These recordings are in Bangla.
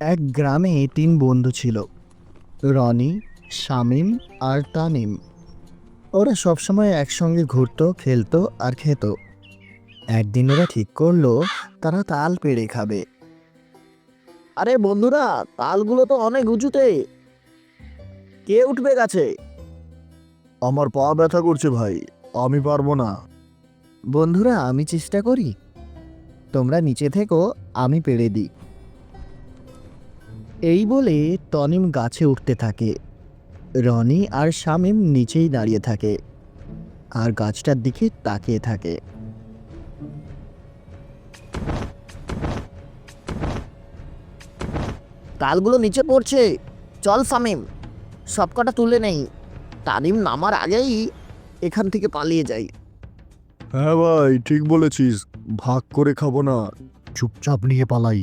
এক গ্রামে তিন বন্ধু ছিল রনি শামিম আর তানিম। ওরা সবসময় একসঙ্গে ঘুরতো খেলতো আর খেত। একদিন ওরা ঠিক করল তারা তাল পেড়ে খাবে। আরে বন্ধুরা তালগুলো তো অনেক উঁচুতে। কে উঠবে গাছে? আমার পা ব্যথা করছে ভাই আমি পারব না। বন্ধুরা আমি চেষ্টা করি। তোমরা নিচে থেকো আমি পেড়ে দিই। এই বলে তনিম গাছে উঠতে থাকে। রনি আর শামিম নিচেই দাঁড়িয়ে থাকে আর গাছটার দিকে তাকিয়ে থাকে। তালগুলো নিচে পড়ছে। চল সামিম সবকটা তুলে নেই। তানিম নামার আগেই এখান থেকে পালিয়ে যাই। হ্যাঁ ভাই ঠিক বলেছিস। ভাগ করে খাব না। চুপচাপ নিয়ে পালাই।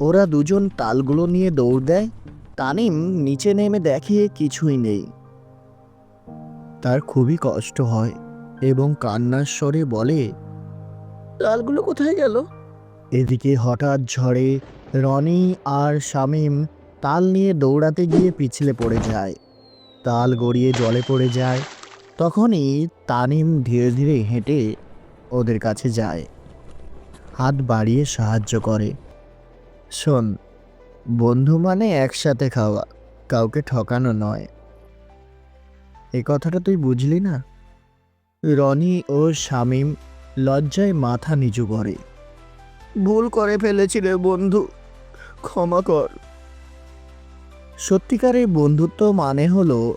ওরা দুজন তালগুলো নিয়ে দৌড় দেয়। তানিম নিচে নেমে দেখে কিছুই নেই। তার খুবই কষ্ট হয় এবং কান্নার স্বরে বলে তালগুলো কোথায় গেল? এদিকে হঠাৎ ঝড়ে রনি আর শামিম তাল নিয়ে দৌড়াতে গিয়ে পিছলে পড়ে যায়। তাল গড়িয়ে জলে পড়ে যায়। তখনই তানিম ধীরে ধীরে হেঁটে ওদের কাছে যায়। হাত বাড়িয়ে সাহায্য করে। শোন, বন্ধু মানে একসাথে খাওয়া, কাউকে ঠকানো নয়। এ কথাটা তুই বুঝলি না? রনি ও শামিম লজ্জায় মাথা নিচু করে। ভুল করে ফেলেছি রে বন্ধু, ক্ষমা কর। সত্যিকারের বন্ধুত্ব মানে হলো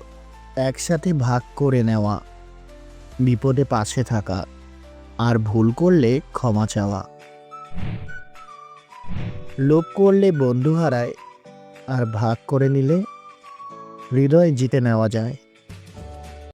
একসাথে ভাগ করে নেওয়া, বিপদে পাশে থাকা, আর ভুল করলে ক্ষমা চাওয়া। লোভ করলে বন্ধু হারায় আর ভাগ করে নিলে হৃদয় জিতে নেওয়া যায়।